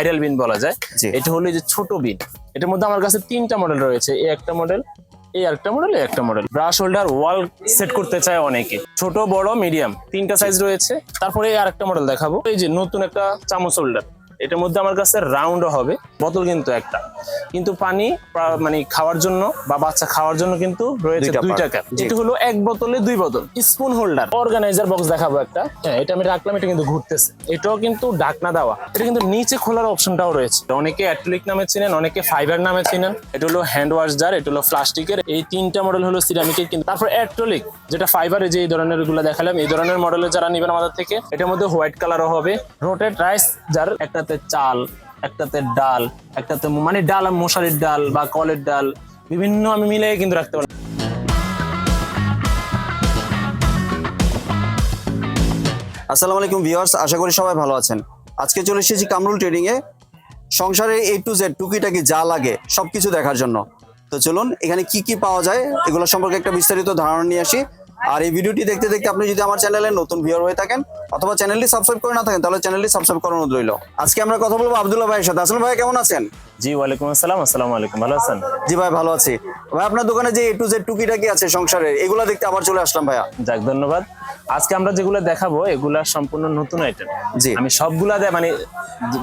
Viral বিন বলা যায়। যে এটা হলো যে ছোট বিন এটার মধ্যে আমার কাছে তিনটা মডেল রয়েছে। এই একটা মডেল এই একটা মডেল এই একটা model brush holder wall set করতে চায় অনেকে। ছোট বড় মিডিয়াম তিনটা সাইজ রয়েছে। তারপরে আর একটা মডেল দেখাবো। এই যে নতুন একটা চামচ হোল্ডার এটার মধ্যে আমার কাছে রাউন্ড হবে বোতল কিন্তু একটা। কিন্তু পানি মানে খাওয়ার জন্য বা বাচ্চা খাওয়ার জন্য কিন্তু রয়েছে দুইটা। ক্যাপ জি। হলো এক বোতলে দুই বোতল। স্পুন হোল্ডার অর্গানাইজার বক্স দেখাবো একটা। হ্যাঁ এটা আমি রাখলাম এটা কিন্তু ঘুরতেছে। এটাও কিন্তু ঢাকনা দেওয়া। এটা কিন্তু নিচে খোলার অপশনটাও রয়েছে। অনেকে অ্যাটলিক নামে চিনেন অনেকে ফাইবার নামে চিনেন। এটা হলো হ্যান্ড ওয়াশ জার এটা হলো প্লাস্টিকের। এই তিনটা মডেল হলো সিরামিকের কিন্তু। তারপর অ্যাটলিক যেটা ফাইবারের যে এই ধরনেরগুলো দেখালাম এই ধরনের মডেলের যারা নিবেন আমাদের থেকে এটার মধ্যে হোয়াইট কালারও হবে। রোটেড রাইস যার একটাতে চাল, একটাতে ডাল, একটাতে মানে ডাল মশারির ডাল বা কলের ডাল, বিভিন্ন আমি মিলিয়ে কিন্তু রাখতে পারি আসসালামু আলাইকুম ভিউয়ার্স, আশা করি সবাই ভালো আছেন। আজকে চলে এসেছি কামরুল ট্রেডিং এ। সংসারে এ টু জেড টুকিটাকি যা লাগে, সবকিছু দেখার জন্য। তো চলুন, এখানে কি কি পাওয়া যায়, এগুলো সম্পর্কে একটা বিস্তারিত ধারণা নিয়ে আসি। আর এই ভিডিওটি দেখতে দেখতে আপনি যদি আমার চ্যানেলে নতুন ভিউয়ার হয়ে থাকেন অথবা চ্যানেলটি সাবস্ক্রাইব করে না থাকেন তাহলে চ্যানেলটি সাবস্ক্রাইব করানো রইল। আজকে আমরা কথা বলব আব্দুল্লাহ ভাইয়ের সাথে। আসলে ভাই কেমন আছেন? জি ওয়ালাইকুম আসসালাম আসসালামু আলাইকুম। ভালো আছেন? জি ভাই ভালো আছি। ভাই আপনার দোকানে যে এ টু জেড টুকিটাকি আছে সংসারের এগুলা দেখতে আবার চলে আসলাম ভাইয়া। যাক ধন্যবাদ। আজকে আমরা যেগুলো দেখাবো এগুলা সম্পূর্ণ নতুন আইটেম জি। আমি সবগুলা দেয় মানে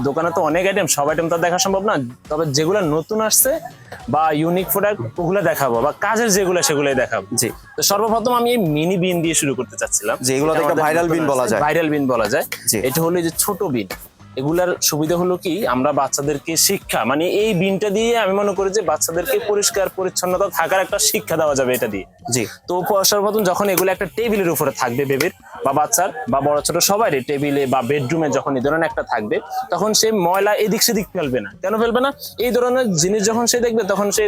দোকানে তো অনেক আইটেম সব আইটেম তো দেখা সম্ভব না। তবে যেগুলো নতুন আসছে বা ইউনিক প্রোডাক্ট ওগুলো দেখাবো বা কাজের যেগুলো সেগুলো দেখাবো। জি। তো সর্বপ্রথম আমি এই মিনি বিন দিয়ে শুরু করতে চাচ্ছিলাম। যে এগুলো ভাইরাল একটা ভাইরাল বিন বলা যায়। ভাইরাল বিন বলা যায়। এটা হলো যে ছোট বিন এগুলার সুবিধা হলো কি আমরা বাচ্চাদেরকে শিক্ষা মানে এই বিনটা দিয়ে আমি মনে করি যে বাচ্চাদেরকে পরিষ্কার পরিচ্ছন্নতা থাকার একটা শিক্ষা দেওয়া যাবে এটা দিয়ে। জি। তো সর্বপ্রথম যখন এগুলো একটা টেবিলের উপরে থাকবে বেবির বা বাচ্চার বা বড় ছোট সবারই টেবিলে বা বেডরুমে যখন এই ধরনের একটা থাকবে তখন সে ময়লা এদিক সেদিক ফেলবে না। কেন ফেলবে না? এই ধরনের জিনিস যখন সে দেখবে তখন সে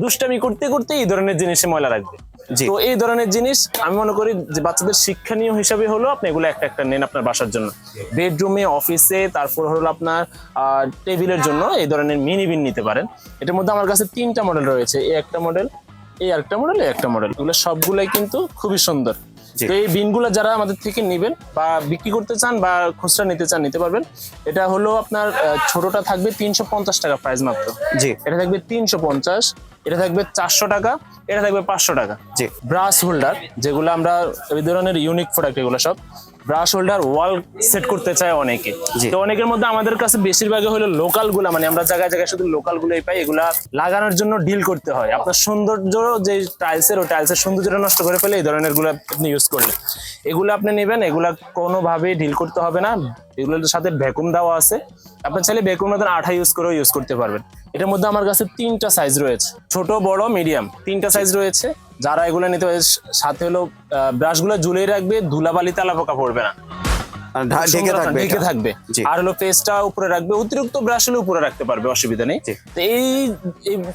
দুষ্টামি করতে করতে এই ধরনের জিনিসে ময়লা রাখবে। তো এই ধরনের জিনিস আমি মনে করি যে বাচ্চাদের শিক্ষণীয় হিসাবে হলো আপনি এগুলো একটা একটা নেন আপনার বাসার জন্য। বেডরুমে, অফিসে, তারপর হলো আপনার টেবিলের জন্য এই ধরনের মিনি বিন নিতে পারেন। এটার মধ্যে আমার কাছে তিনটা মডেল রয়েছে এই একটা মডেল এই একটা মডেল এই একটা মডেল এগুলো সবগুলোই কিন্তু খুবই সুন্দর। তো এই বিনগুলো যারা আমাদের থেকে নেবেন বা বিক্রি করতে চান বা খুচরা নিতে চান নিতে পারবেন। এটা হলো আপনার ছোটটা থাকবে তিনশো পঞ্চাশ টাকা প্রাইস মাত্র। জি। এটা থাকবে তিনশো পঞ্চাশ এটা থাকবে চারশো টাকা এটা থাকবে পাঁচশো টাকা। জি। ব্রাশ হোল্ডার যেগুলো আমরা এই ধরনের ইউনিক প্রোডাক্ট এগুলো সব। ব্রাশ হোল্ডার ওয়াল সেট করতে চায় অনেকে। তো অনেকের মধ্যে আমাদের কাছে বেশিরভাগই হলো লোকালগুলা মানে আমরা জায়গায় জায়গায় শুধু লোকাল গুলোই পাই এগুলা লাগানোর জন্য ডিল করতে হয়। আপনার সৌন্দর্য যে টাইলসের ও টাইলসের সৌন্দর্যটা নষ্ট করে ফেলে এই ধরনেরগুলো আপনি ইউজ করলে। এগুলো আপনি নেবেন এগুলা কোনোভাবেই ডিল করতে হবে না। এগুলোর সাথে ভ্যাকুম দেওয়া আছে। আপনার চাইলে ভ্যাকুম মতন আঠা ইউজ করেও ইউজ করতে পারবেন। এটার মধ্যে আমার কাছে তিনটা সাইজ রয়েছে। ছোট, বড় মিডিয়াম তিনটা সাইজ রয়েছে। যারা এগুলো নিতে সাথে হলো ব্রাশগুলো ঝুলিয়ে রাখবে, ধুলাবালিতে আলাপোকা পোকা পড়বে না। ঢেকে থাকবে ঢেকে থাকবে। আর হলো পেস্টটা উপরে রাখবে। অতিরিক্ত ব্রাশ হলে উপরে রাখতে পারবে অসুবিধা নেই। তো এই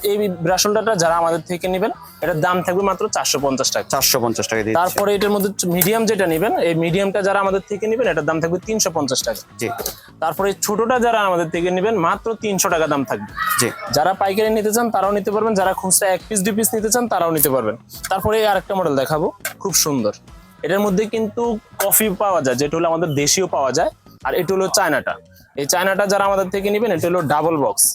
এই- ব্রাশ হোল্ডারটা যারা আমাদের থেকে নেবেন এটার দাম থাকবে মাত্র চারশো পঞ্চাশ টাকা। চারশো পঞ্চাশ টাকা তারপরে এটার মধ্যে মিডিয়াম যেটা নেবেন এই মিডিয়ামটা যারা আমাদের থেকে নেবেন এটার দাম থাকবে তিনশো পঞ্চাশ টাকা। জি। তারপরে ছোটটা যারা আমাদের থেকে নেবেন মাত্র তিনশো টাকা দাম থাকবে। জি। যারা পাইকারি নিতে চান তারাও নিতে পারবেন। যারা খুচরা এক পিস দুই পিস নিতে চান তারাও নিতে পারবেন। তারপরে আরেকটা মডেল দেখাবো। খুব সুন্দর। এটার মধ্যে কিন্তু কফি পাওয়া যায় যেটা হলো আমাদের দেশীয় পাওয়া যায় আর এটা হলো চায়নাটা। এই চায়নাটা যারা আমাদের থেকে নেবেন এটা হলো ডাবল বক্স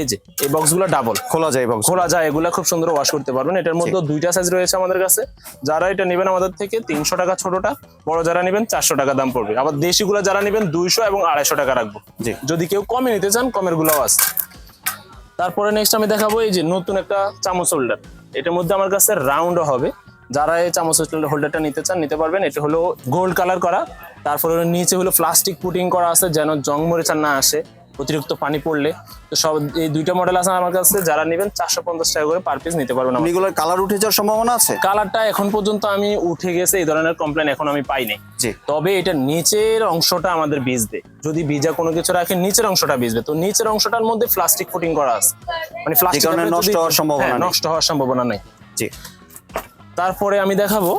এই যে এই বক্সগুলো ডাবল খোলা যায় বক্স খোলা যায় এগুলা খুব সুন্দর ওয়াশ করতে পারবেন। এটার মধ্যে দুইটা সাইজ রয়েছে আমাদের কাছে। যারা এটা নেবেন আমাদের থেকে তিনশো টাকা ছোটটা বড় যারা নেবেন চারশো টাকা দাম পড়বে। আবার দেশিগুলো যারা নেবেন দুইশো এবং আড়াইশো টাকা রাখব। জি। যদি কেউ কমে নিতে চান কমের গুলোও আছে। তারপরে নেক্সট আমি দেখাবো এই যে নতুন একটা চামচ হোল্ডার এটার মধ্যে আমার কাছে রাউন্ড হবে। যারা এই চামচ হোল্ডারটা নিতে চান নিতে পারবেন। এটা হলো গোল্ড কালার করা। তারপরে হলো নিচে হলো প্লাস্টিক পুটিং করা আছে যেন জং মরিচা না আসে অতিরিক্ত পানি পড়লে। তো সব এই দুইটা মডেল আছে আমার কাছে যারা নেবেন চারশো পঞ্চাশ টাকা করে পার পিস নিতে পারবেন এগুলোর কালার উঠে যাওয়ার সম্ভাবনা আছে? কালারটা এখন পর্যন্ত আমি উঠে গেছে এই ধরনের কমপ্লেন এখন আমি পাইনি জি। তবে এটা নিচের অংশটা আমাদের বীজবে যদি বীজা কোনো কিছু রাখেন নিচের অংশটা বীজবে তো নিচের অংশটার মধ্যে প্লাস্টিক ফুটিং করা আছে। মানে প্লাস্টিক নষ্ট হওয়ার সম্ভাবনা নষ্ট হওয়ার সম্ভাবনা নেই। জি। তারপরে আমি দেখাবো।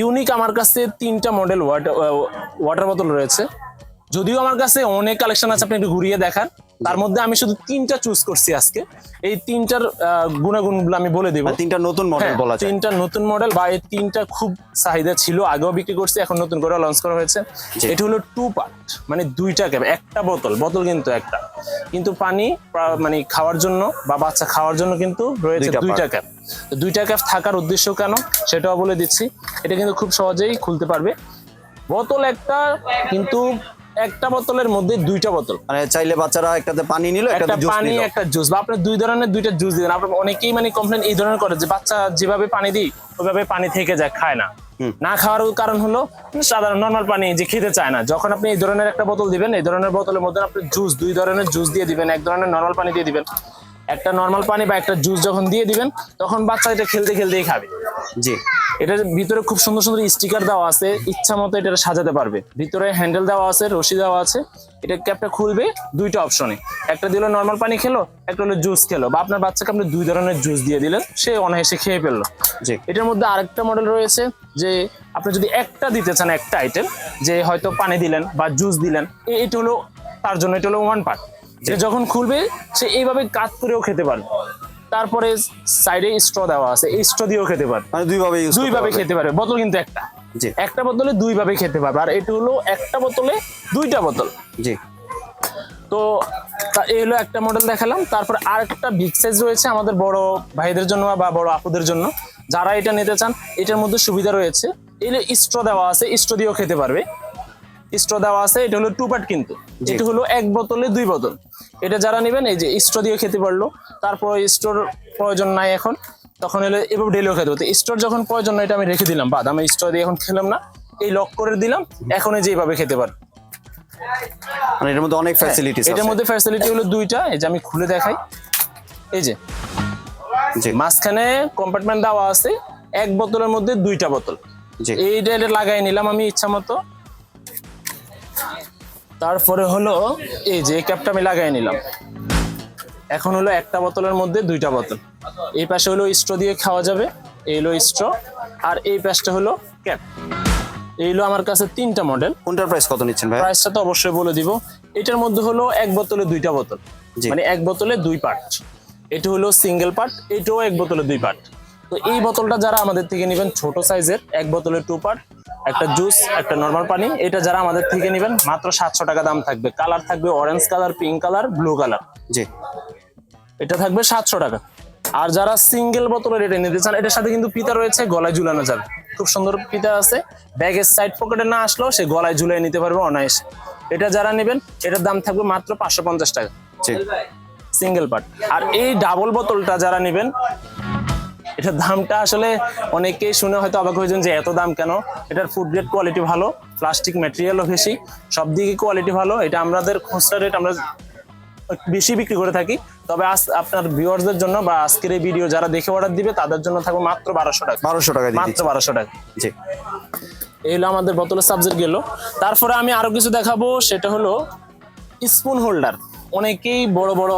ইউনিক আমার কাছে তিনটা মডেল ওয়াটার ওয়াটার বোতল রয়েছে। যদিও আমার কাছে অনেক কালেকশন আছে আপনি একটু ঘুরিয়ে দেখান। তার মধ্যে আমি শুধু তিনটা চুজ করছি আজকে। এই তিনটার গুণাগুণগুলো আমি বলে দিব। তিনটা নতুন মডেল হ্যাঁ, বলা তিনটা নতুন মডেল বা এই তিনটা খুব চাহিদা ছিল আগেও বিক্রি করছি এখন নতুন করে লঞ্চ করা হয়েছে। এটা হলো টু পার্ট মানে দুইটা ক্যাপ একটা বোতল বোতল কিন্তু একটা। কিন্তু পানি মানে খাওয়ার জন্য বা বাচ্চা খাওয়ার জন্য কিন্তু রয়েছে দুইটা দুইটা ক্যাপ তো দুইটা ক্যাপ থাকার উদ্দেশ্য কেন? সেটাও বলে দিচ্ছি। এটা কিন্তু খুব সহজেই খুলতে পারবে। বোতল একটা কিন্তু একটা বোতলের মধ্যে দুইটা বোতল। মানে চাইলে বাচ্চারা একটাতে পানি নিল একটা একটাতে জুস পানি একটা জুস বা আপনি দুই ধরনের দুইটা জুস দিবেন। আপনার অনেকেই মানে কমপ্লেন এই ধরনের করে যে বাচ্চা যেভাবে পানি দিই ওইভাবে পানি থেকে যায় খায় না। না খাওয়ার কারণ হলো সাধারণ নর্মাল পানি যে খেতে চায় না। যখন আপনি এই ধরনের একটা বোতল দিবেন এই ধরনের বোতলের মধ্যে আপনি জুস দুই ধরনের জুস দিয়ে দিবেন এক ধরনের নর্মাল পানি দিয়ে দিবেন। একটা নর্মাল পানি বা একটা জুস যখন দিয়ে দিবেন তখন বাচ্চা এটা খেলতে খেলতেই খাবে। জি। এটার ভিতরে খুব সুন্দর সুন্দর স্টিকার দেওয়া আছে ইচ্ছা মতো এটা সাজাতে পারবে। ভিতরে হ্যান্ডেল দেওয়া আছে রশি দেওয়া আছে এটা ক্যাপটা খুলবে দুইটা অপশনে একটা দিল নর্মাল পানি খেলো একটা হলো জুস খেলো। বা আপনার বাচ্চাকে আপনি দুই ধরনের জুস দিয়ে দিলেন সে অনায়াসে খেয়ে ফেলল। জি। এটার মধ্যে আরেকটা মডেল রয়েছে যে আপনি যদি একটা দিতে চান একটা আইটেম যে হয়তো পানি দিলেন বা জুস দিলেন এটা হলো তার জন্য এটা হলো ওয়ান পার্ট যে যখন খুলবে সে এইভাবে কাত করেও খেতে পারবে। তারপরে সাইডে স্ট্র দেওয়া আছে এই স্ট্র দিয়েও খেতে পারবে। মানে দুইভাবে ইউজ দুই ভাবে খেতে পারবে বোতল কিন্তু একটা। জি। একটা বোতলে দুই ভাবে খেতে পারবে আর এটা হলো একটা বোতলে দুইটা বোতল। জি। তো এই হলো একটা মডেল দেখালাম। তারপর আর একটা বিগ সাইজ রয়েছে আমাদের বড় ভাইদের জন্য বা বড় আপুদের জন্য। যারা এটা নিতে চান এটার মধ্যে সুবিধা রয়েছে। এই স্ট্র দেওয়া আছে স্ট্র দিয়েও খেতে পারবে। স্ট্র দেওয়া আছে এটা হলো টু পার্ট কিন্তু। এটা হলো এক বোতলে দুই বোতল। এটা যারা নেবেন এই যে স্ট্র দিয়ে খেতে পারল। তারপর স্টোর প্রয়োজন নাই এখন। তখন হলে এভাবে ডেলিও খেতে হতো। স্টোর যখন প্রয়োজন নাই এটা আমি রেখে দিলাম। বাদ আমি স্টোর দিয়ে এখন খেলাম না। এই লক করে দিলাম। এখন এই যে এইভাবে খেতে পারো। মানে এটার মধ্যে অনেক ফ্যাসিলিটিস এটার মধ্যে ফ্যাসিলিটি হলো দুইটা। এই যে আমি খুলে দেখাই। এই যে। মাঝখানে কম্পার্টমেন্ট দেওয়া আছে। এক বোতলের মধ্যে দুইটা বোতল। এইটা এটা লাগাই নিলাম আমি ইচ্ছা মতো। তারপরে হলো এই যে এই ক্যাপটা আমি লাগাই নিলাম। এখন হলো একটা বোতলের মধ্যে দুইটা বোতল। এই পাশে হলো স্ট্র দিয়ে খাওয়া যাবে এই হলো স্ট্র আর এই পাশটা হলো ক্যাপ। এই হলো আমার কাছে তিনটা মডেল। কোনটার প্রাইস কত নিচ্ছেন ভাই? প্রাইসটা তো অবশ্যই বলে দিব। এটার মধ্যে হলো এক বোতলে দুইটা বোতল। মানে এক বোতলে দুই পার্ট এটা হলো সিঙ্গেল পার্ট এটাও এক বোতলে দুই পার্ট তো এই বোতলটা যারা আমাদের থেকে নেবেন ছোট সাইজের এক বোতলে টু পার্ট একটা জুস একটা নর্মাল পানি এটা যারা আমাদের থেকে নেবেন মাত্র সাতশো টাকা দাম থাকবে। কালার থাকবে orange colour pink colour blue colour জি। এটা থাকবে সাতশো টাকা। আর যারা সিঙ্গেল বোতলের এটা নিতে চান এটার সাথে কিন্তু পিতা রয়েছে গলায় ঝুলানো যাবে। খুব সুন্দর পিতা আছে। ব্যাগের সাইড পকেটে না আসলেও সে গলায় ঝুলিয়ে নিতে পারবে অনায়াসে। এটা যারা নেবেন এটার দাম থাকবে মাত্র পাঁচশো পঞ্চাশ টাকা। সিঙ্গেল পার্ট আর এই ডাবল বোতলটা যারা নেবেন এটার দামটা আসলে অনেকেই শুনে হয়তো অবাক হয়েছেন যে এত দাম কেন? এটার ফুড গ্রেড কোয়ালিটি ভালো প্লাস্টিক ম্যাটেরিয়ালও বেশি সব দিকে কোয়ালিটি ভালো এটা আমাদের খুচরা রেট আমরা বেশি বিক্রি করে থাকি। তবে আজ আপনার ভিউয়ার্সদের জন্য বা আজকের এই ভিডিও যারা দেখে অর্ডার দিবে তাদের জন্য থাকবে মাত্র বারোশো টাকা। বারোশো টাকা মাত্র বারোশো টাকা। জি। এই হলো আমাদের বোতলের সাবজেক্ট গেল। তারপরে আমি আরও কিছু দেখাবো সেটা হলো স্পুন হোল্ডার অনেকেই বড় বড়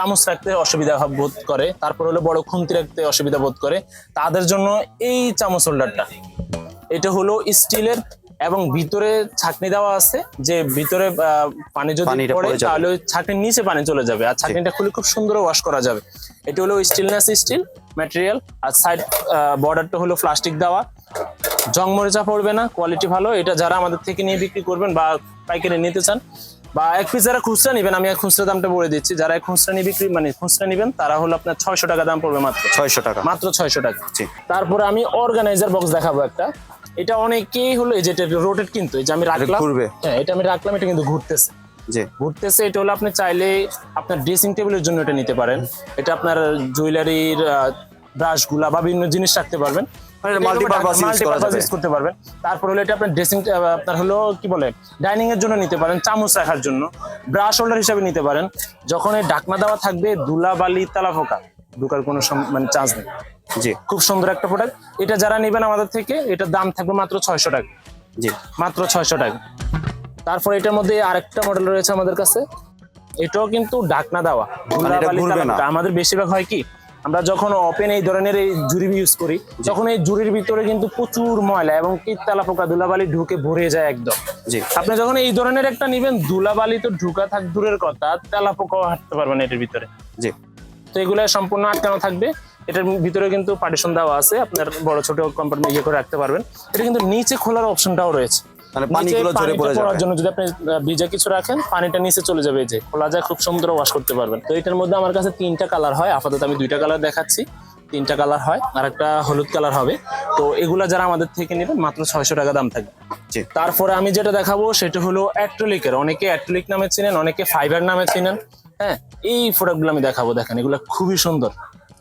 চামচ রাখতে অসুবিধা বোধ করে তারপর হলো বড় খুন্তি রাখতে অসুবিধা বোধ করে তাদের জন্য এই চামচ হোল্ডারটা। এটা হলো স্টিলের এবং ভিতরে ছাকনি দেওয়া আছে যে ভিতরে পানি যদি পড়ে তাহলে ওই ছাকনির নিচে পানি চলে যাবে আর ছাকনিটা খুলে খুব সুন্দর ওয়াশ করা যাবে। এটা হলো স্টিলনেস স্টিল ম্যাটেরিয়াল আর সাইড বর্ডারটা হলো প্লাস্টিক দেওয়া। জং মরিচা পড়বে না কোয়ালিটি ভালো এটা যারা আমাদের থেকে নিয়ে বিক্রি করবেন বা পাইকারি নিতে চান বা এক পিস যারা খুচরা নেবেন আমি এক খুচরা দামটা বলে দিচ্ছি। যারা এক খুচরা নিয়ে বিক্রি মানে খুচরা নেবেন তারা হলো আপনার ছয়শো টাকা দাম পড়বে মাত্র। ছয়শো টাকা। মাত্র ছয়শো টাকা। তারপরে আমি অর্গানাইজার বক্স দেখাবো একটা। এটা অনেকেই হলো এই যেটা রোটেট কিন্তু এই যে আমি রাখলাম হ্যাঁ এটা আমি রাখলাম এটা কিন্তু ঘুরতেছে। জি। ঘুরতেছে এটা হলো আপনি চাইলে আপনার ড্রেসিং টেবিলের জন্য এটা নিতে পারেন। এটা আপনার জুয়েলারির ব্রাশগুলা বা বিভিন্ন জিনিস রাখতে পারবেন। মানে multi-purpose use করা Multi-purpose যাবে। use করতে পারবেন। তারপর হলো এটা আপনার ড্রেসিং আপনার হলো কি বলে ডাইনিং এর জন্য নিতে পারেন চামচ রাখার জন্য। ব্রাশ হোল্ডার হিসাবে নিতে পারেন। যখন এই ঢাকনা দেওয়া থাকবে ধুলা বালি তালা ফোকা ঢুকার কোনো মানে চান্স নেই। জি। খুব সুন্দর একটা প্রোডাক্ট এটা যারা নেবেন আমাদের থেকে এটার দাম থাকবে মাত্র ছয়শো টাকা। জি। মাত্র ছয়শো টাকা। তারপর এটার মধ্যে আরেকটা মডেল রয়েছে আমাদের কাছে। এটাও কিন্তু ঢাকনা দেওয়া। মানে এটা। আমাদের বেশিরভাগ হয় কি? আমরা যখন ওপেন এই ধরনের এই জুড়ি ইউজ করি তখন এই জুড়ির ভিতরে কিন্তু প্রচুর ময়লা এবং কীটতালা পোকা ধুলাবালি ঢুকে ভরে যায় একদম। জি। আপনি যখন এই ধরনের একটা নিবেন ধুলাবালি তো ঢুকা থাক দূরের কথা তেলা পোকাও হাঁটতে পারবেন এটার ভিতরে। জি। তো এগুলো সম্পূর্ণ আটকানো থাকবে। এটার ভিতরে কিন্তু পার্টিশন দেওয়া আছে আপনার বড় ছোট কম্পার্টমেন্ট ইয়ে করে রাখতে পারবেন। এটা কিন্তু নিচে খোলার অপশনটাও রয়েছে। মানে পানিগুলো ঝরে পড়ে যাবে। জন্য যদি আপনি ভিজা কিছু রাখেন পানিটা নিচে চলে যাবে যে। খোলা যায় খুব সুন্দর ওয়াশ করতে পারবেন। তো এটার মধ্যে আমার কাছে তিনটা কালার হয়। আপাতত আমি দুইটা কালার দেখাচ্ছি। তিনটা কালার হয় আর একটা হলুদ কালার হবে। তো এগুলা যারা আমাদের থেকে নেবেন মাত্র ছয়শো টাকা দাম থাকবে। জি। তারপরে আমি যেটা দেখাবো সেটা হলো অ্যাক্টোলিকের অনেকে অ্যাক্টোলিক নামে চিনেন অনেকে ফাইবার নামে চিনেন। হ্যাঁ এই প্রোডাক্টগুলো আমি দেখাবো দেখেন। এগুলো খুবই সুন্দর।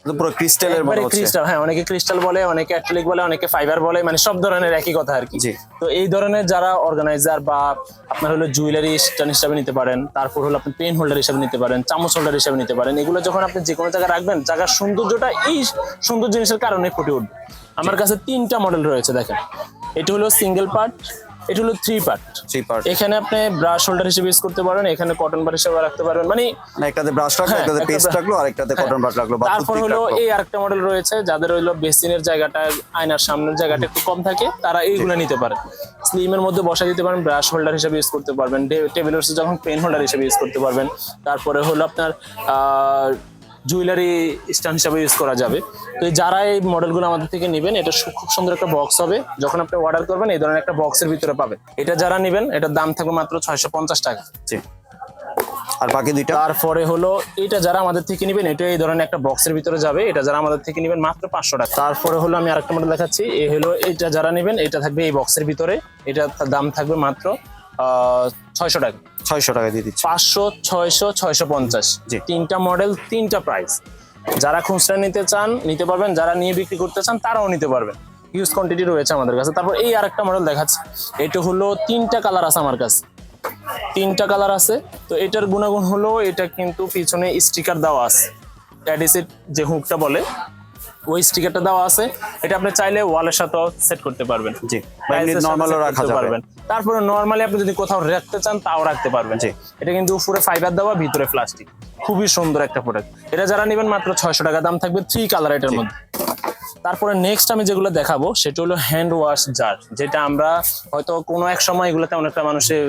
পুরো ক্রিস্টালের মতো হচ্ছে। ক্রিস্টাল হ্যাঁ অনেকে ক্রিস্টাল বলে অনেকে অ্যাক্টোলিক বলে অনেকে ফাইবার বলে মানে সব ধরনের একই কথা আর কি। তো এই ধরনের যারা অর্গানাইজার বা আপনার হলো জুয়েলারি স্টান হিসাবে নিতে পারেন তারপর হলো আপনি পেন হোল্ডার হিসাবে নিতে পারেন চামচ হোল্ডার হিসাবে নিতে পারেন এগুলো যখন আপনি যে কোনো জায়গায় রাখবেন জায়গার সৌন্দর্যটা এই সুন্দর জিনিসের কারণে ফুটে উঠবে। আমার কাছে তিনটা মডেল রয়েছে দেখেন। এটা হলো সিঙ্গেল পার্ট এটা হলো থ্রি পার্ট থ্রি পার্ট এখানে আপনি ব্রাশ হোল্ডার হিসেবে ইউজ করতে পারেন এখানে কটন বার হিসেবে রাখতে পারবেন। মানে একটাতে ব্রাশ রাখল হ্যাঁ, একটাতে একটা পেস্ট রাখল আর একটাতে কটন বাট রাখল তারপর হলো এই আরেকটা মডেল রয়েছে যাদের হইল বেসিনের জায়গাটা আয়নার সামনের জায়গাটা একটু কম থাকে তারা এইগুলো নিতে পারে। স্লিমের মধ্যে বসা দিতে পারেন ব্রাশ হোল্ডার হিসেবে ইউজ করতে পারবেন। টেবিল যখন পেন হোল্ডার হিসেবে ইউজ করতে পারবেন। তারপরে হলো আপনার জুয়েলারি স্ট্যান্ড হিসাবে ইউজ করা যাবে। তো এই যারা এই মডেলগুলো আমাদের থেকে নেবেন এটা খুব সুন্দর একটা বক্স হবে। যখন আপনি অর্ডার করবেন এই ধরনের একটা বক্সের ভিতরে পাবেন। এটা যারা নেবেন এটার দাম থাকবে মাত্র ছয়শো পঞ্চাশ টাকা। জি। আর বাকি দুইটা? তারপরে হলো এটা যারা আমাদের থেকে নেবেন এটা এই ধরনের একটা বক্সের ভিতরে যাবে। এটা যারা আমাদের থেকে নেবেন মাত্র পাঁচশো টাকা। তারপরে হলো আমি আরেকটা মডেল দেখাচ্ছি। এই হলো এটা যারা নেবেন এটা থাকবে এই বক্সের ভিতরে। এটা দাম থাকবে মাত্র ছয়শো টাকা। ছয়শো টাকা দিয়ে দিচ্ছি। পাঁচশো ছয়শো ছয়শো পঞ্চাশ। জি। তিনটা মডেল তিনটা প্রাইস যারা খুচরা নিতে চান নিতে পারবেন। যারা নিয়ে বিক্রি করতে চান তারাও নিতে পারবেন। হিউজ কোয়ান্টিটি রয়েছে আমাদের কাছে। তারপর এই আরেকটা মডেল দেখাচ্ছি। এটা হলো তিনটা কালার আছে আমার কাছে। তিনটা কালার আছে। তো এটার গুণাগুণ হলো এটা কিন্তু পিছনে স্টিকার দেওয়া আছে। অ্যাডিসিড যে হুকটা বলে। ওই স্টিকারটা দেওয়া আছে। এটা আপনি চাইলে ওয়ালের সাথেও সেট করতে পারবেন। জি নর্মালও রাখা পারবেন। তারপরে নর্মালি আপনি যদি কোথাও রাখতে চান তাও রাখতে পারবেন। জি। এটা কিন্তু উপরে ফাইবার দেওয়া ভিতরে প্লাস্টিক খুবই সুন্দর একটা প্রোডাক্ট এটা যারা নেবেন মাত্র ছয়শো টাকা দাম থাকবে থ্রি কালার এটার মধ্যে। তারপরে নেক্সট আমি যেগুলো দেখাবো সেটা হলো হ্যান্ড ওয়াশ জার যেটা আমরা হয়তো কোনো এক সময় এগুলোতে অনেকটা মানুষের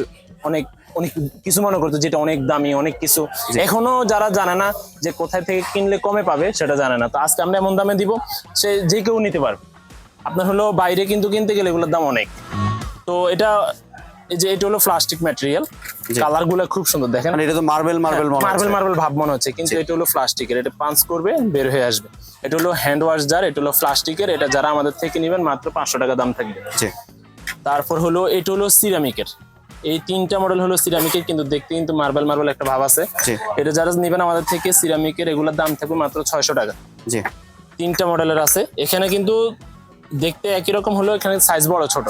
অনেক অনেক কিছু মনে করতো যেটা অনেক দামি অনেক কিছু। এখনও যারা জানে না যে কোথায় থেকে কিনলে কমে পাবে সেটা জানে না। তো আজকে আমরা এমন দামে দিব সে যে কেউ নিতে পারবে। আপনার হলো বাইরে কিন্তু কিনতে গেলে এগুলোর দাম অনেক। তো এটা এই যে এটা হলো প্লাস্টিক ম্যাটেরিয়াল কালারগুলো খুব সুন্দর দেখেন। মানে এটা তো মার্বেল মার্বেল মার্বেল মার্বেল ভাব মনে হচ্ছে কিন্তু এটা হলো প্লাস্টিকের এটা পাঞ্চ করবে বের হয়ে আসবে। এটা হলো হ্যান্ড ওয়াশ জার এটা হলো প্লাস্টিকের এটা যারা আমাদের থেকে নেবেন মাত্র পাঁচশো টাকা দাম থাকবে। তারপর হলো এটা হলো সিরামিকের এই তিনটা মডেল হলো সিরামিকের কিন্তু দেখতে কিন্তু মার্বেল মার্বেল একটা ভাব আছে। এটা যারা নেবেন আমাদের থেকে সিরামিকের এগুলোর দাম থাকবে মাত্র ছয়শো টাকা। জি। তিনটা মডেলের আছে। এখানে কিন্তু দেখতে একই রকম হলো এখানে সাইজ বড় ছোট।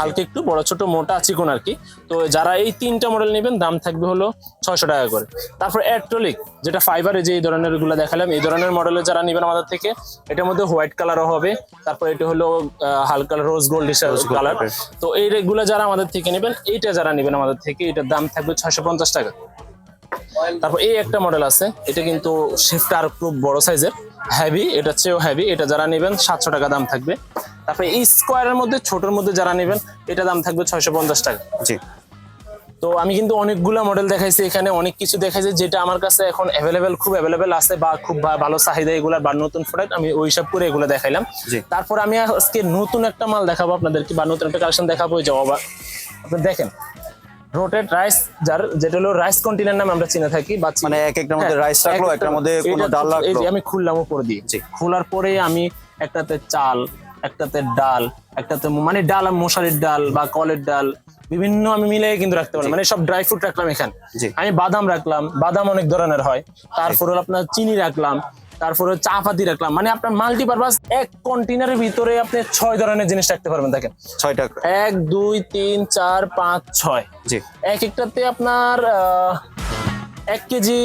হালকা একটু বড় ছোট মোটা চিকন আর কি। তো যারা এই তিনটা মডেল নেবেন দাম থাকবে হলো ছয়শো টাকা করে। তারপর অ্যাক্টোলিক যেটা ফাইবারে যে এই ধরনেরগুলো দেখালাম এই ধরনের মডেলের যারা নেবেন আমাদের থেকে এটার মধ্যে হোয়াইট কালারও হবে। তারপর এটা হলো হালকা রোজ গোল্ড হিসাবে কালার তো এই রেগুলো যারা আমাদের থেকে নেবেন এইটা যারা নেবেন আমাদের থেকে এটার দাম থাকবে ছয়শো পঞ্চাশ টাকা। তারপর এই একটা মডেল আছে এটা কিন্তু শেফটা আর খুব বড় সাইজের হেভি এটা চেয়েও হেভি এটা যারা নেবেন সাতশো টাকা দাম থাকবে। তারপরে এই স্কোয়ারের মধ্যে ছোটোর মধ্যে যারা নেবেন এটা দাম থাকবে ছয়শো পঞ্চাশ টাকা। জি। তো আমি কিন্তু অনেকগুলা মডেল দেখাইছি এখানে অনেক কিছু দেখাইছি যেটা আমার কাছে এখন অ্যাভেলেবেল খুব অ্যাভেলেবেল আছে বা খুব ভালো চাহিদা এগুলা বা নতুন প্রোডাক্ট আমি ওই সব করে এগুলো দেখাইলাম। তারপর আমি আজকে নতুন একটা মাল দেখাবো আপনাদেরকে বা নতুন একটা কালেকশন দেখাবো ওই যে অবাক আপনি দেখেন রোটেড রাইস যার যেটা হলো রাইস কন্টিনেন্ট নামে আমরা চিনে থাকি বা মানে এক একটার মধ্যে হ্যাঁ, রাইস রাখল এক একটার মধ্যে কোনো ডাল রাখল। আমি খুললাম উপরে দিয়ে। খোলার পরে আমি একটাতে চাল একটাতে ডাল একটাতে মানে ডাল আমি মশারির ডাল বা কলের ডাল বিভিন্ন আমি মিলিয়ে কিন্তু রাখতে পারি মানে সব ড্রাই ফ্রুট রাখলাম এখানে। আমি বাদাম রাখলাম বাদাম অনেক ধরনের হয়। তারপর আপনার চিনি রাখলাম তারপরে চা পাতি রাখলাম। মানে আপনার মাল্টিপারপাস এক কন্টেনারের ভিতরে আপনি ছয় ধরনের জিনিস রাখতে পারবেন দেখেন। ছয়টা। এক দুই তিন চার পাঁচ ছয়। জি। এক একটাতে আপনার আহ, এক কেজি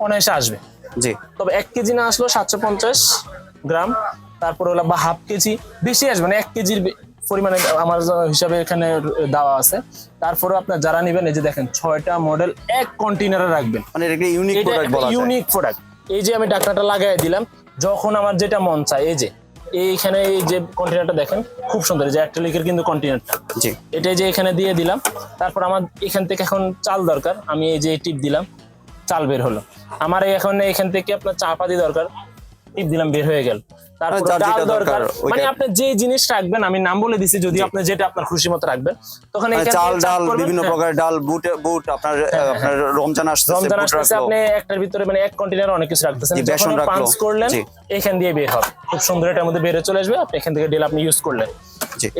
অনায়াসে আসবে। জি। তবে এক কেজি না আসলেও সাতশো পঞ্চাশ গ্রাম তারপরে হলো বা হাফ কেজি বেশি আসবে না এক কেজির পরিমাণে আমার হিসাবে এখানে দেওয়া আছে। তারপরে আপনার যারা নেবেন এই যে দেখেন ছয়টা মডেল এক কন্টেনারে রাখবেন। মানে এটা ইউনিক প্রোডাক্ট বলা ইউনিক প্রোডাক্ট এই যে আমি ডাকনাটা লাগাই দিলাম যখন আমার যেটা মন চায় এই যে এইখানে এই যে কন্টেনারটা দেখেন খুব সুন্দর এই যে অ্যাক্রিলিকের কিন্তু কন্টেনারটা জি। এটাই যে এখানে দিয়ে দিলাম তারপর আমার এখান থেকে এখন চাল দরকার আমি এই যে টিপ দিলাম চাল বের হলো। আমার এই এখন এখান থেকে আপনার চাপাতি দরকার টিপ দিলাম বের হয়ে গেল। তারপর ডাল দরকার, দরকার মানে আপনি যে জিনিস রাখবেন আমি নাম বলে দিছি যদি আপনি যেটা আপনার খুশি মতো রাখবেন তখন মানে চাল ডাল বিভিন্ন হ্যাঁ। প্রকারের ডাল বুট বুট আপনার আপনার রমজান আসতেছে রমজান বুট আপনি একটার ভিতরে মানে এক কন্টেনার অনেক কিছু রাখতেছেন। যখন পাঞ্চ করলেন এখান দিয়ে বের হবে। খুব সুন্দর এটার মধ্যে বের হয়ে চলে আসবে আপনি এখান থেকে ডিল আপনি ইউজ করলেন।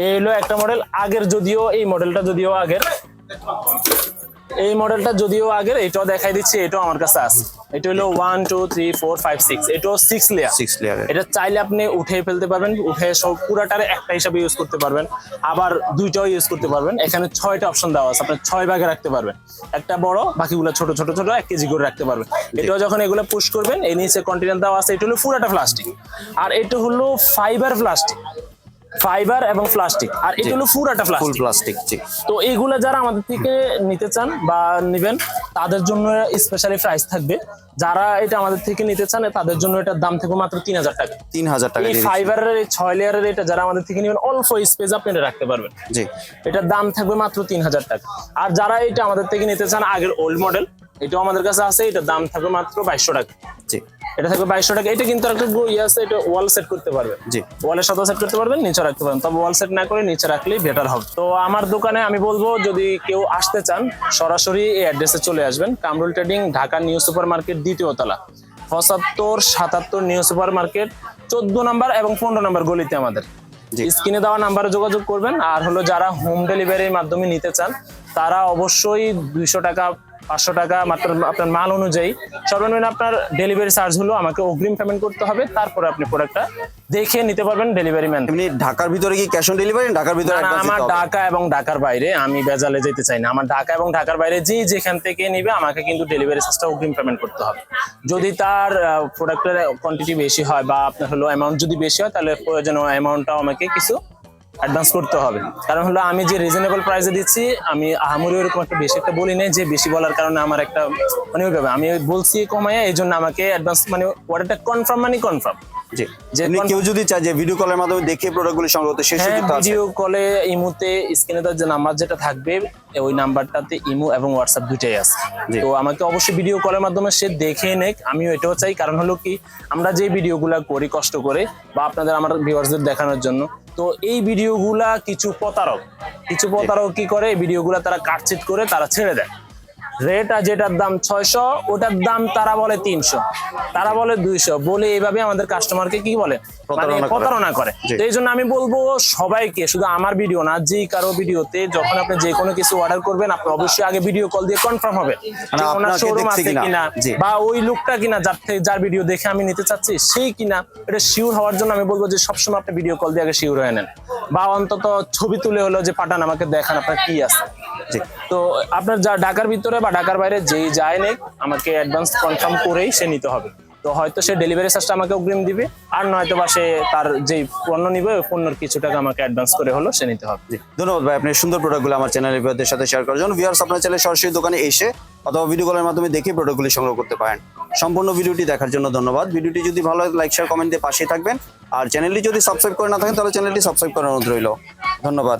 এই হলো একটা মডেল আগের যদিও এই মডেলটা যদিও আগের এই মডেলটা যদিও আগের এটাও দেখাই দিচ্ছি এটাও আমার কাছে আছে। এটা হলো one two three four five six এটাও সিক্স লেয়ার সিক্স লেয়ার এটা চাইলে আপনি উঠে ফেলতে পারবেন উঠে সব পুরাটারে একটা হিসাবে ইউজ করতে পারবেন। আবার দুইটাও ইউজ করতে পারবেন। এখানে ছয়টা অপশন দেওয়া আছে আপনি ছয় ভাগে রাখতে পারবেন। একটা বড় বাকিগুলো ছোট ছোট ছোট এক কেজি করে রাখতে পারবেন। এটাও যখন এগুলো পুশ করবেন এই নিচে কন্টিনেন্ট দেওয়া আছে এটা হলো পুরাটা প্লাস্টিক আর এটা হলো ফাইবার প্লাস্টিক ফাইবার এবং প্লাস্টিক। আর এটা হলো পুরাটা ফুল প্লাস্টিক প্লাস্টিক তো এইগুলো যারা আমাদের থেকে নিতে চান বা নেবেন তাদের জন্য স্পেশালি প্রাইস থাকবে। যারা এটা আমাদের থেকে নিতে চান তাদের জন্য এটার দাম থাকবে মাত্র তিন হাজার টাকা। তিন হাজার টাকা এই ফাইবারের এই ছয় লেয়ারের এটা যারা আমাদের থেকে নেবেন অল্প স্পেস আপনি এটা রাখতে পারবেন। জি। এটার দাম থাকবে মাত্র তিন হাজার টাকা। আর যারা এটা আমাদের থেকে নিতে চান আগের ওল্ড মডেল এটাও আমাদের কাছে আছে এটা দাম থাকবে মাত্র বাইশশো টাকা। জি। এটা থাকবে বাইশশো টাকা। এটা কিন্তু একটা ইয়ে আছে এটা ওয়াল সেট করতে পারবেন। জি। ওয়ালের সাথে সেট করতে পারবেন নিচে রাখতে পারবেন। তবে ওয়াল সেট না করে নিচে রাখলেই বেটার হবে। তো আমার দোকানে আমি বলব যদি কেউ আসতে চান সরাসরি এই অ্যাড্রেসে চলে আসবেন। Kamrul trading Dhaka new super market দ্বিতীয় তলা। পঁচাত্তর সাতাত্তর নিউ সুপার মার্কেট চোদ্দ নাম্বার এবং পনেরো নাম্বার গলিতে আমাদের। জি। স্ক্রিনে দেওয়া নাম্বারে যোগাযোগ করবেন। আর হলো যারা হোম ডেলিভারির মাধ্যমে নিতে চান তারা অবশ্যই দুইশো টাকা পাঁচশো টাকা মাত্র আপনার মাল অনুযায়ী। সর্বনিম্ন আপনার ডেলিভারি চার্জ হলো আমাকে অগ্রিম পেমেন্ট করতে হবে তারপরে আপনি প্রোডাক্টটা দেখে নিতে পারবেন ডেলিভারি ম্যান এমনি ঢাকার ভিতরে কি ক্যাশ অন ডেলিভারি ঢাকার ভিতরে না, আমার ঢাকা এবং ঢাকার বাইরে আমি বেজালে যেতে চাই না। আমার ঢাকা এবং ঢাকার বাইরে যে যেখান থেকে নিবে আমাকে কিন্তু ডেলিভারি চার্জটা অগ্রিম পেমেন্ট করতে হবে। যদি তার প্রোডাক্টের কোয়ান্টিটি বেশি হয় বা আপনার হলো অ্যামাউন্ট যদি বেশি হয় তাহলে প্রয়োজন অ্যামাউন্টটাও আমাকে কিছু অ্যাডভান্স করতে হবে। কারণ হলো আমি যে রিজনেবল প্রাইসে দিচ্ছি, আমি আহামরি ওরকম একটা বেশি একটা বলি নাই যে বেশি বলার কারণে আমার একটা মানে ওইভাবে। আমি বলছি কমাইয়া এই জন্য আমাকে অ্যাডভান্স মানে অর্ডারটা কনফার্ম মানে কনফার্ম জি। যে এমনি কেউ যদি চায় যে ভিডিও কলের মাধ্যমে দেখে প্রোডাক্টগুলি সংগ্রহ করতে সেই আছে। ভিডিও কলে ইমুতে স্ক্রিনে তার যে নাম্বার যেটা থাকবে ওই নাম্বারটাতে ইমো এবং হোয়াটসঅ্যাপ দুইটাই আছে। তো আমাকে অবশ্যই ভিডিও কলের মাধ্যমে সে দেখে নেক আমিও এটাও চাই। কারণ হলো কি আমরা যে ভিডিওগুলা করি কষ্ট করে বা আপনাদের আমার ভিউয়ার্সদের দেখানোর জন্য তো এই ভিডিওগুলা কিছু প্রতারক কিছু প্রতারক কি করে এই ভিডিওগুলা তারা কাটছিট করে তারা ছেড়ে দেয়। রেট যেটার দাম ছয়শো ওটার দাম তারা বলে তিনশো। তারা বলে দুইশো। বলে এইভাবে আমাদের কাস্টমারকে কি বলে? মানে প্রতারণা করে। প্রতারণা করে। তো এই জন্য আমি বলব সবাইকে শুধু আমার ভিডিও না যে কারও ভিডিওতে যখন আপনি যে কোনো কিছু অর্ডার করবেন আপনি অবশ্যই আগে ভিডিও কল দিয়ে কনফার্ম হবে ওনার শোরুম আছে কিনা। কিনা বা ওই লোকটা কিনা যার থেকে যার ভিডিও দেখে আমি নিতে চাচ্ছি সেই কিনা এটা শিওর হওয়ার জন্য আমি বলব যে সবসময় আপনি ভিডিও কল দিয়ে আগে শিওর হয়ে নেন। বা অন্তত ছবি তুলে হলো যে পাঠান আমাকে দেখান আপনার কি আছে। তো আপনার যা ঢাকার ভিতরে বা ঢাকার বাইরে যেই যায় নেই আমাকে অ্যাডভান্স কনফার্ম করেই সে নিতে হবে। তো হয়তো সে ডেলিভারি চার্জটা আমাকে অগ্রিম দিবে, আর নয়তো বা সে তার যেই পণ্য নিবে, ওই পণ্যর কিছু টাকা আমাকে অ্যাডভান্স করে হলো সে নিতে হবে। ধন্যবাদ ভাই, আপনি সুন্দর প্রোডাক্টগুলো আমার চ্যানেলের ভিউয়ারদের সাথে শেয়ার করার জন্য। ভিউয়ার্স আপনার চ্যানেলে সরাসরি দোকানে এসে অথবা ভিডিও কলের মাধ্যমে দেখে প্রোডাক্টগুলি সংগ্রহ করতে পারেন। সম্পূর্ণ ভিডিওটি দেখার জন্য ধন্যবাদ। ভিডিওটি যদি ভালো লাগে লাইক শেয়ার কমেন্ট দিয়ে পাশেই থাকবেন। আর চ্যানেলটি যদি সাবস্ক্রাইব করে না থাকেন, তাহলে চ্যানেলটি সাবস্ক্রাইব করার অনুরোধ রইল। ধন্যবাদ।